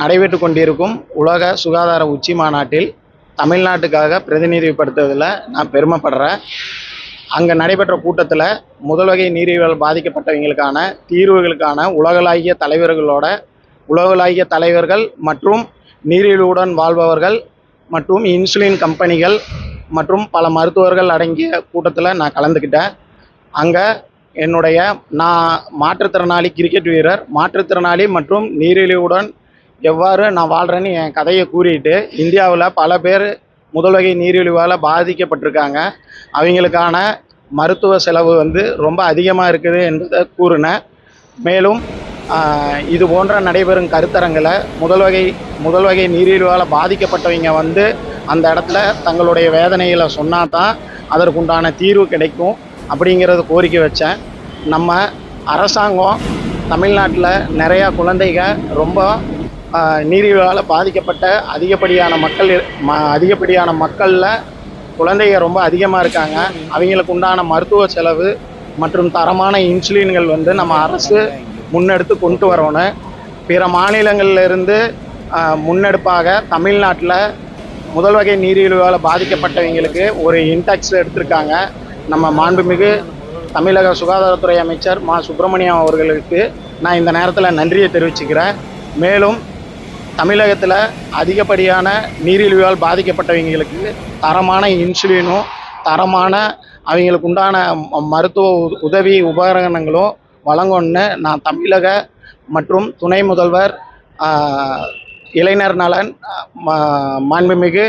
நடைபெற்று கொண்டிருக்கும் உலக சுகாதார உச்சி மாநாட்டில் தமிழ்நாட்டுக்காக பிரதிநிதிப்படுத்துவதில் நான் பெருமைப்படுறேன். அங்கே நடைபெற்ற கூட்டத்தில் முதல் வகை நீரிழிவால் பாதிக்கப்பட்டவங்களுக்கான தீர்வுகளுக்கான உலகளாகிய தலைவர்களோட உலகளாகிய தலைவர்கள் மற்றும் நீரிழிவுடன் வாழ்பவர்கள் மற்றும் இன்சுலின் கம்பெனிகள் மற்றும் பல மருத்துவர்கள் அடங்கிய கூட்டத்தில் நான் கலந்துக்கிட்டேன். அங்கே என்னுடைய நான் மாற்றுத்திறனாளி கிரிக்கெட் வீரர் மாற்றுத்திறனாளி மற்றும் நீரிழிவுடன் எவ்வாறு நான் வாழ்கிறேன்னு என் கதையை கூறிட்டு இந்தியாவில் பல பேர் முதல் வகை நீரிழிவால் பாதிக்கப்பட்டிருக்காங்க. அவங்களுக்கான மருத்துவ செலவு வந்து ரொம்ப அதிகமாக இருக்குது என்பதை கூறினேன். மேலும் இது போன்ற நடைபெறும் கருத்தரங்களை முதல் வகை முதல் வகை நீரிழிவால் பாதிக்கப்பட்டவங்க வந்து அந்த இடத்துல தங்களுடைய வேதனைகளை சொன்னால் தான் அதற்குண்டான தீர்வு கிடைக்கும் அப்படிங்கிறத கோரிக்கை வச்சேன். நம்ம அரசாங்கம் தமிழ்நாட்டில் நிறையா குழந்தைங்க ரொம்ப நீரிழிவால் பாதிக்கப்பட்ட அதிகப்படியான மக்கள் ம அதிகப்படியான மக்களில் குழந்தைங்க ரொம்ப அதிகமாக இருக்காங்க. அவங்களுக்கு உண்டான மருத்துவ செலவு மற்றும் தரமான இன்சுலின்கள் வந்து நம்ம அரசு முன்னெடுத்து கொண்டு வரணும். பிற மாநிலங்கள்ல இருந்து முன்னெடுப்பாக தமிழ்நாட்டில் முதல் வகை நீரிழிவால் பாதிக்கப்பட்டவங்களுக்கு ஒரு இன்டாக்ஸ் எடுத்திருக்காங்க. நம்ம மாண்புமிகு தமிழக சுகாதாரத்துறை அமைச்சர் மா. சுப்பிரமணியம் அவர்களுக்கு நான் இந்த நேரத்தில் நன்றியை தெரிவிச்சுக்கிறேன். மேலும் தமிழகத்தில் அதிகப்படியான நீரிழிவால் பாதிக்கப்பட்டவங்களுக்கு தரமான இன்சுலினும் தரமான அவங்களுக்கு உண்டான ம- மருத்துவ உ- உதவி உபகரணங்களும் வழங்கணும்னு நான் தமிழக மற்றும் துணை முதல்வர் இளைஞர் நலன் மா- மாண்புமிகு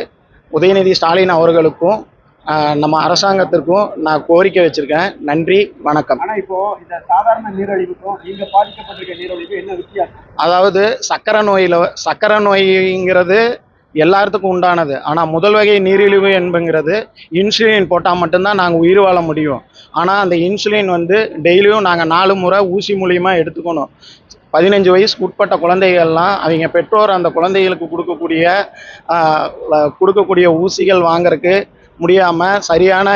உதயநிதி ஸ்டாலின் அவர்களுக்கும் நம்ம அரசாங்கத்திற்கும் நான் கோரிக்கை வச்சுருக்கேன். நன்றி வணக்கம். ஆனா இப்போ இந்த சாதாரண நீரழிவுக்கும் நீங்க பாதிக்கப்பட்டிருக்க நீரழிவுக்கும் என்ன வித்தியாசம்? அதாவது சக்கரை நோயில் சக்கரை நோய்ங்கிறது எல்லாத்துக்கும் உண்டானது. ஆனால் முதல் வகை நீரிழிவு என்பங்கிறது இன்சுலின் போட்டால் மட்டும்தான் நாங்கள் உயிர் வாழ முடியும். ஆனால் அந்த இன்சுலின் வந்து டெய்லியும் நாங்கள் நாலு முறை ஊசி மூலியமாக எடுத்துக்கணும். பதினஞ்சு வயசுக்கு உட்பட்ட குழந்தைகள்லாம் அவங்க பெற்றோர் அந்த குழந்தைகளுக்கு கொடுக்கக்கூடிய கொடுக்கக்கூடிய ஊசிகள் வாங்குறதுக்கு முடியாமல் சரியான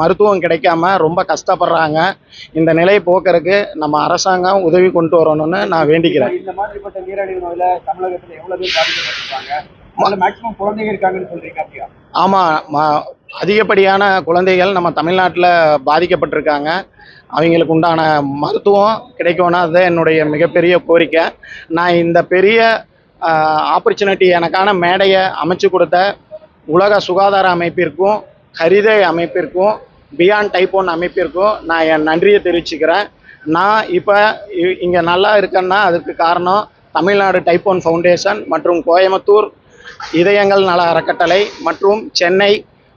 மருத்துவம் கிடைக்காம ரொம்ப கஷ்டப்படுறாங்க. இந்த நிலையை போக்குறதுக்கு நம்ம அரசாங்கம் உதவி கொண்டு வரணும்னு நான் வேண்டிக்கிறேன். இந்த மாதிரிப்பட்ட நீரழிவு நோயில தமிழகத்துல எவ்வளவு பேர் பாதிக்கப்பட்டிருக்காங்க? மேக்சிமம் குழந்தைங்க இருக்காங்கன்னு சொல்றீங்க அப்படியா? ஆமாம் அதிகப்படியான குழந்தைகள் நம்ம தமிழ்நாட்டில் பாதிக்கப்பட்டிருக்காங்க. அவங்களுக்கு உண்டான மருத்துவம் கிடைக்கணும்னா அதுதான் என்னுடைய மிகப்பெரிய கோரிக்கை. நான் இந்த பெரிய ஆப்பர்ச்சுனிட்டி எனக்கான மேடையை அமைச்சு கொடுத்த உலக சுகாதார அமைப்பிற்கும் ஹரிதை அமைப்பிற்கும் பியாண்ட் டைப் ஒன் அமைப்பிற்கும் நான் என் நன்றியை தெரிவிச்சுக்கிறேன். நான் இப்போ இங்கே நல்லா இருக்கேன்னா அதுக்கு காரணம் தமிழ்நாடு டைப் ஒன் ஃபவுண்டேஷன் மற்றும் கோயம்புத்தூர் இதயங்கள் நல அறக்கட்டளை மற்றும் சென்னை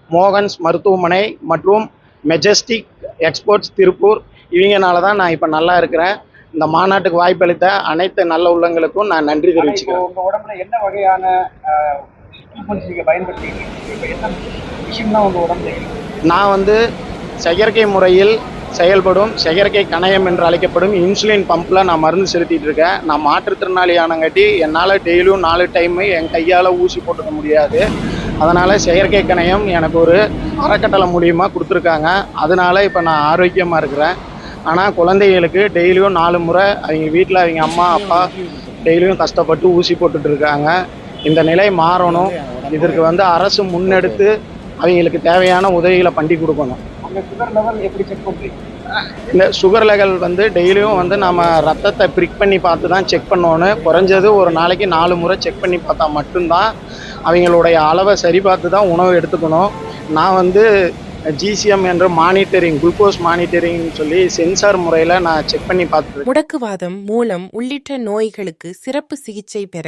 மோகன்ஸ் மருத்துவமனை மற்றும் மெஜஸ்டிக் எக்ஸ்போர்ட்ஸ் திருப்பூர். இவங்கனால தான் நான் இப்போ நல்லா இருக்கிறேன். இந்த மாநாட்டுக்கு வாய்ப்பளித்த அனைத்து நல்ல உள்ளங்களுக்கும் நான் நன்றி தெரிவிச்சுக்கிறேன். உங்க உடம்புல என்ன வகையான என்ன விஷயம்லாம் உடம்புல நான் வந்து செயற்கை முறையில் செயல்படும் செயற்கை கணையம் என்று அழைக்கப்படும் இன்சுலின் பம்பில் நான் மருந்து செலுத்திட்டு இருக்கேன். நான் மாற்றுத்திறனாளி ஆனங்காட்டி என்னால் டெய்லியும் நாலு டைமு என் கையால் ஊசி போட்டுக்க முடியாது. அதனால் செயற்கை கணையம் எனக்கு ஒரு அறக்கட்டளை மூலியமாக கொடுத்துருக்காங்க. அதனால் இப்போ நான் ஆரோக்கியமாக இருக்கிறேன். ஆனால் குழந்தைகளுக்கு டெய்லியும் நாலு முறை அவங்க வீட்டில் அவங்க அம்மா அப்பா டெய்லியும் கஷ்டப்பட்டு ஊசி போட்டுட்ருக்காங்க இந்த நிலை மாறணும். இதற்கு வந்து அரசு முன்னெடுத்து அவங்களுக்கு தேவையான உதவிகளை பண்ணி கொடுக்கணும். உங்க சுகர் லெவல் எப்படி செக் பண்றீங்க? இந்த சுகர் லெவல் வந்து டெய்லியும் வந்து நம்ம ரத்தத்தை ப்ரிக் பண்ணி பார்த்து தான் செக் பண்ணணும். குறைஞ்சது ஒரு நாளைக்கு நாலு முறை செக் பண்ணி பார்த்தா மட்டும்தான் அவங்களுடைய அளவை சரி பார்த்து தான் உணவு எடுத்துக்கணும். நான் வந்து ஜிசிஎம் என்ற மானிட்டரிங் குளுக்கோஸ் மானிட்டரிங் சொல்லி சென்சார் முறையில் நான் செக் பண்ணி பார்த்துருக்கேன். முடக்குவாதம் மூலம் உள்ளிட்ட நோய்களுக்கு சிறப்பு சிகிச்சை பெற